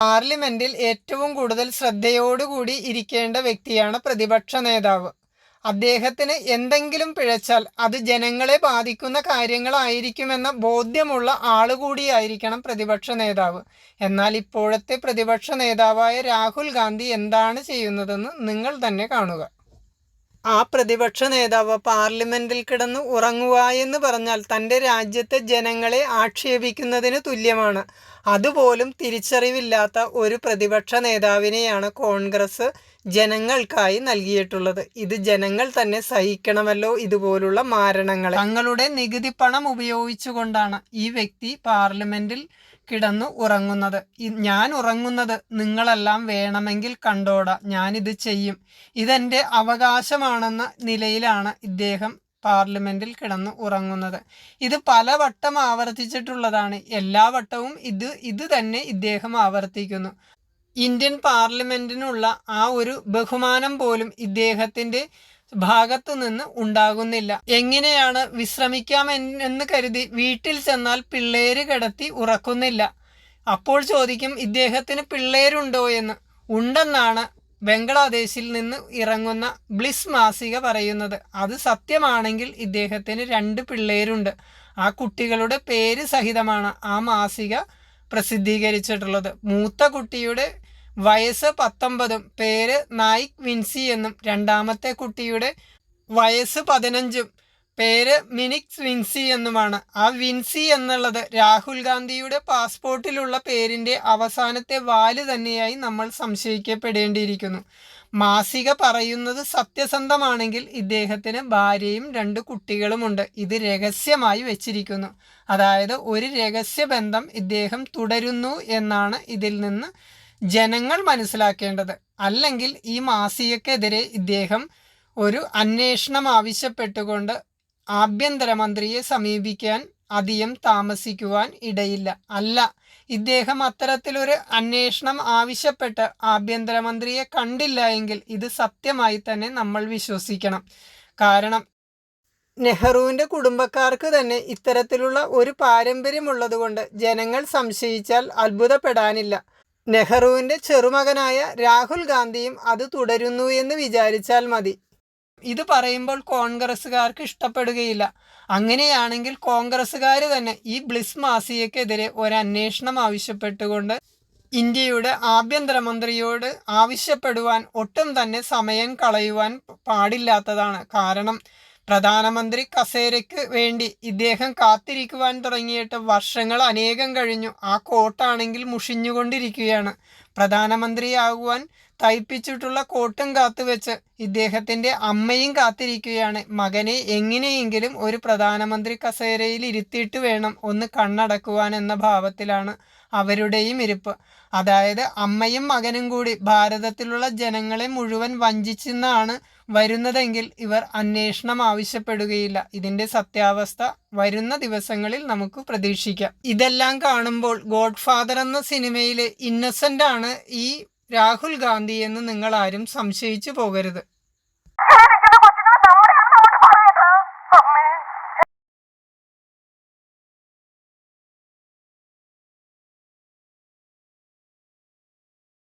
പാർലമെന്റിൽ ഏറ്റവും കൂടുതൽ ശ്രദ്ധയോടുകൂടി ഇരിക്കേണ്ട വ്യക്തിയാണ് പ്രതിപക്ഷ നേതാവ്. അദ്ദേഹത്തിന് എന്തെങ്കിലും പിഴച്ചാൽ അത് ജനങ്ങളെ ബാധിക്കുന്ന കാര്യങ്ങളായിരിക്കുമെന്ന ബോധ്യമുള്ള ആളുകൂടിയായിരിക്കണം പ്രതിപക്ഷ നേതാവ്. എന്നാൽ ഇപ്പോഴത്തെ പ്രതിപക്ഷ നേതാവായ രാഹുൽ ഗാന്ധി എന്താണ് ചെയ്യുന്നതെന്ന് നിങ്ങൾ തന്നെ കാണുക. ആ പ്രതിപക്ഷ നേതാവ് പാർലമെന്റിൽ കിടന്ന് ഉറങ്ങുക എന്ന് പറഞ്ഞാൽ തന്റെ രാജ്യത്തെ ജനങ്ങളെ ആക്ഷേപിക്കുന്നതിന് തുല്യമാണ്. അതുപോലും തിരിച്ചറിവില്ലാത്ത ഒരു പ്രതിപക്ഷ നേതാവിനെയാണ് കോൺഗ്രസ് ജനങ്ങൾക്കായി നൽകിയിട്ടുള്ളത്. ഇത് ജനങ്ങൾ തന്നെ സഹിക്കണമല്ലോ ഇതുപോലുള്ള മാരണങ്ങൾ തങ്ങളുടെ നികുതി പണം ഉപയോഗിച്ചുകൊണ്ടാണ് ഈ വ്യക്തി പാർലമെന്റിൽ കിടന്നു ഉറങ്ങുന്നത്. ഞാൻ ഉറങ്ങുന്നത് നിങ്ങളെല്ലാം വേണമെങ്കിൽ കണ്ടോട ഞാനിത് ചെയ്യും. ഇതെന്റെ അവകാശമാണെന്ന നിലയിലാണ് ഇദ്ദേഹം പാർലമെന്റിൽ കിടന്ന് ഉറങ്ങുന്നത്. ഇത് പല വട്ടം ആവർത്തിച്ചിട്ടുള്ളതാണ്. എല്ലാ വട്ടവും ഇത് ഇത് തന്നെ ഇദ്ദേഹം ആവർത്തിക്കുന്നു. ഇന്ത്യൻ പാർലമെന്റിനുള്ള ആ ഒരു ബഹുമാനം പോലും ഇദ്ദേഹത്തിന്റെ ഭാഗത്തു നിന്ന് ഉണ്ടാകുന്നില്ല. എങ്ങനെയാണ് വിശ്രമിക്കാം എന്ന് കരുതി വീട്ടിൽ ചെന്നാൽ പിള്ളേര് കിടത്തി ഉറക്കുന്നില്ല. അപ്പോൾ ചോദിക്കും ഇദ്ദേഹത്തിന് പിള്ളേരുണ്ടോ എന്ന്? ഉണ്ടെന്നാണ് ബംഗ്ലാദേശിൽ നിന്ന് ഇറങ്ങുന്ന ബ്ലിസ് മാസിക പറയുന്നത്. അത് സത്യമാണെങ്കിൽ ഇദ്ദേഹത്തിന് രണ്ട് പിള്ളേരുണ്ട്. ആ കുട്ടികളുടെ പേര് സഹിതമാണ് ആ മാസിക പ്രസിദ്ധീകരിച്ചിട്ടുള്ളത്. മൂത്ത കുട്ടിയുടെ വയസ്സ് പത്തൊമ്പതും പേര് നായിക് വിൻസി എന്നും രണ്ടാമത്തെ കുട്ടിയുടെ വയസ്സ് പതിനഞ്ചും പേര് മിനിക്സ് വിൻസി എന്നുമാണ്. ആ വിൻസി എന്നുള്ളത് രാഹുൽ ഗാന്ധിയുടെ പാസ്പോർട്ടിലുള്ള പേരിന്റെ അവസാനത്തെ വാൽ തന്നെയായി നമ്മൾ സംശയിക്കപ്പെടേണ്ടിയിരിക്കുന്നു. മാസിക പറയുന്നത് സത്യസന്ധമാണെങ്കിൽ ഇദ്ദേഹത്തിന് ഭാര്യയും രണ്ട് കുട്ടികളുമുണ്ട്. ഇത് രഹസ്യമായി വെച്ചിരിക്കുന്നു. അതായത് ഒരു രഹസ്യബന്ധം ഇദ്ദേഹം തുടരുന്നു എന്നാണ് ഇതിൽ നിന്ന് ജനങ്ങൾ മനസ്സിലാക്കേണ്ടത്. അല്ലെങ്കിൽ ഈ മാസികക്കെതിരെ ഇദ്ദേഹം ഒരു അന്വേഷണം ആവശ്യപ്പെട്ടുകൊണ്ട് ആഭ്യന്തരമന്ത്രിയെ സമീപിക്കാൻ അധികം താമസിക്കുവാൻ ഇടയില്ല. അല്ല ഇദ്ദേഹം അത്തരത്തിലൊരു അന്വേഷണം ആവശ്യപ്പെട്ട് ആഭ്യന്തരമന്ത്രിയെ കണ്ടില്ല എങ്കിൽ ഇത് സത്യമായി തന്നെ നമ്മൾ വിശ്വസിക്കണം. കാരണം നെഹ്റുവിന്റെ കുടുംബക്കാർക്ക് തന്നെ ഇത്തരത്തിലുള്ള ഒരു പാരമ്പര്യമുള്ളതുകൊണ്ട് ജനങ്ങൾ സംശയിച്ചാൽ അത്ഭുതപ്പെടാനില്ല. നെഹ്റുവിന്റെ ചെറുമകനായ രാഹുൽ ഗാന്ധിയും അത് തുടരുന്നു എന്ന് വിചാരിച്ചാൽ മതി. ഇത് പറയുമ്പോൾ കോൺഗ്രസ്സുകാർക്ക് ഇഷ്ടപ്പെടുകയില്ല. അങ്ങനെയാണെങ്കിൽ കോൺഗ്രസ്സുകാർ തന്നെ ഈ ബ്ലിസ് മാസിയക്കെതിരെ ഒരു അന്വേഷണം ആവശ്യപ്പെട്ടുകൊണ്ട് ഇന്ത്യയുടെ ആഭ്യന്തരമന്ത്രിയോട് ആവശ്യപ്പെടുവാൻ ഒട്ടും തന്നെ സമയം കളയുവാൻ പാടില്ലാത്തതാണ് കാരണം പ്രധാനമന്ത്രി കസേരയ്ക്ക് വേണ്ടി ഇദ്ദേഹം കാത്തിരിക്കുവാൻ തുടങ്ങിയിട്ട് വർഷങ്ങൾ അനേകം കഴിഞ്ഞു. ആ കോട്ടാണെങ്കിൽ മുഷിഞ്ഞുകൊണ്ടിരിക്കുകയാണ്. പ്രധാനമന്ത്രിയാകുവാൻ തയ്പ്പിച്ചിട്ടുള്ള കോട്ടും കാത്തുവെച്ച് ഇദ്ദേഹത്തിന്റെ അമ്മയും കാത്തിരിക്കുകയാണ്. മകനെ എങ്ങനെയെങ്കിലും ഒരു പ്രധാനമന്ത്രി കസേരയിൽ ഇരുത്തിയിട്ട് വേണം ഒന്ന് കണ്ണടക്കുവാൻ എന്ന ഭാവത്തിലാണ് അവരുടെയും ഇരിപ്പ്. അതായത് അമ്മയും മകനും കൂടി ഭാരതത്തിലുള്ള ജനങ്ങളെ മുഴുവൻ വഞ്ചിച്ചെന്നാണ് വരുന്നതെങ്കിൽ ഇവർ അന്വേഷണം ആവശ്യപ്പെടുകയില്ല. ഇതിന്റെ സത്യാവസ്ഥ വരുന്ന ദിവസങ്ങളിൽ നമുക്ക് പ്രതീക്ഷിക്കാം. ഇതെല്ലാം കാണുമ്പോൾ ഗോഡ് ഫാദർ എന്ന സിനിമയിലെ ഇന്നസെന്റ് ആണ് ഈ രാഹുൽ ഗാന്ധി എന്ന് നിങ്ങൾ ആരും സംശയിച്ചു പോകരുത്.